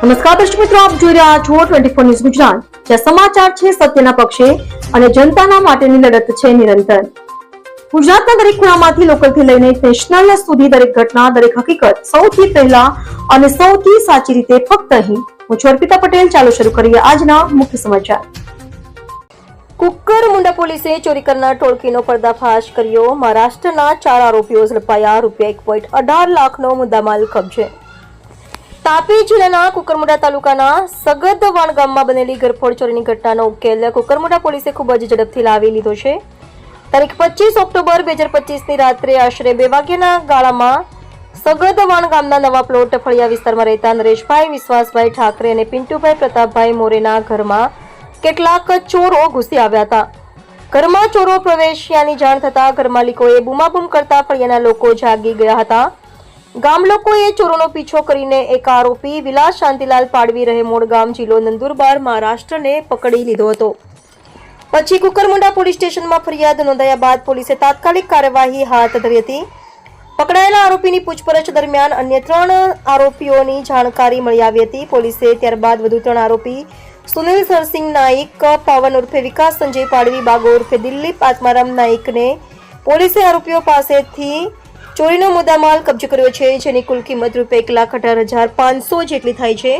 નમસ્કાર દર્શક મિત્રો, આપ જોઈ રહ્યા છો ટ્વેન્ટી ફોર ન્યૂઝ ગુજરાત. જ્યાં સમાચાર છે સત્યના પક્ષે અને જનતાના માટેની લડત છે નિરંતર. ગુજરાતના દરેક ખૂણામાંથી લોકલથી લઈને નેશનલ સુધી દરેક ઘટના, દરેક હકીકત સૌથી પહેલા અને સૌથી સાચી રીતે ફક્ત અહીં. હું છું પટેલ. ચાલો શરૂ કરીએ આજના મુખ્ય સમાચાર. કુકર મુંડા પોલીસે ચોરી કરનાર ટોળકીનો પર્દાફાશ કર્યો. મહારાષ્ટ્રના ચાર આરોપીઓ ઝડપાયા. રૂપિયા એક પોઈન્ટ અઢાર લાખનો મુદ્દામાલ કબજે. તાપી જિલ્લાના કુકરમુડા તાલુકાના સગદવાણ ગામમાં બનેલી ઘરફોડ ચોરીની ઘટનાનો ઉકેલ કુકરમુડા પોલીસે ખૂબ જ ઝડપથી લાવી લીધો છે. તારીખ પચીસ ઓક્ટોબર બે હજાર પચીસની રાત્રે આશરે બે વાગ્યાના ગાળામાં સગદવાણ ગામના નવા પ્લોટ ફળિયા વિસ્તારમાં રહેતા નરેશભાઈ, વિશ્વાસભાઈ ઠાકરે અને પિન્ટુભાઈ પ્રતાપભાઈ મોરેના ઘરમાં કેટલાક ચોરો ઘૂસી આવ્યા હતા. ઘરમાં ચોરો પ્રવેશ્યાની જાણ થતા ઘર માલિકોએ બૂમાબૂમ કરતા ફળિયાના લોકો જાગી ગયા હતા. ગામ લોકોએ ચોરોનો પીછો કરીને એક આરોપી વિલાસ શાંતિલાલ પાડવી રહે મોડગામ જિલ્લો નંદુરબાર મહારાષ્ટ્રને પકડી લીધો હતો. પછી કુકરમુંડા પોલીસ સ્ટેશનમાં ફરિયાદ નોંધાયા બાદ પોલીસે તાત્કાલિક કાર્યવાહી હાથ ધરી હતી. પકડાયેલા આરોપીની પૂછપરછ દરમિયાન અન્ય ત્રણ આરોપીઓની જાણકારી મળી આવી હતી. પોલીસે ત્યારબાદ વધુ ત્રણ આરોપી સુનિલ સરસિંહ નાઈક, પવન ઉર્ફે વિકાસ સંજય પાડવી બાગો ઉર્ફે દિલીપ આત્મારામ નાઈકને પોલીસે આરોપીઓ પાસેથી ચોરીનો મુદ્દામાલ કબજે કર્યો છે, જેની કુલ કિંમત રૂપિયા એક લાખ અઢાર હજાર પાંચસો જેટલી થાય છે.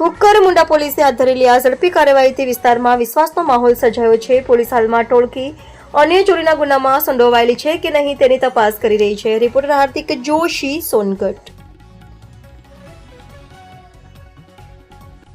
કુકર મુંડા પોલીસે હાથ ધરેલી આ ઝડપી કાર્યવાહીથી વિસ્તારમાં વિશ્વાસનો માહોલ સર્જાયો છે. પોલીસ હાલમાં ટોળકી અન્ય ચોરીના ગુનામાં સંડોવાયેલી છે કે નહીં તેની તપાસ કરી રહી છે. રિપોર્ટર હાર્દિક જોશી સોનગઢ.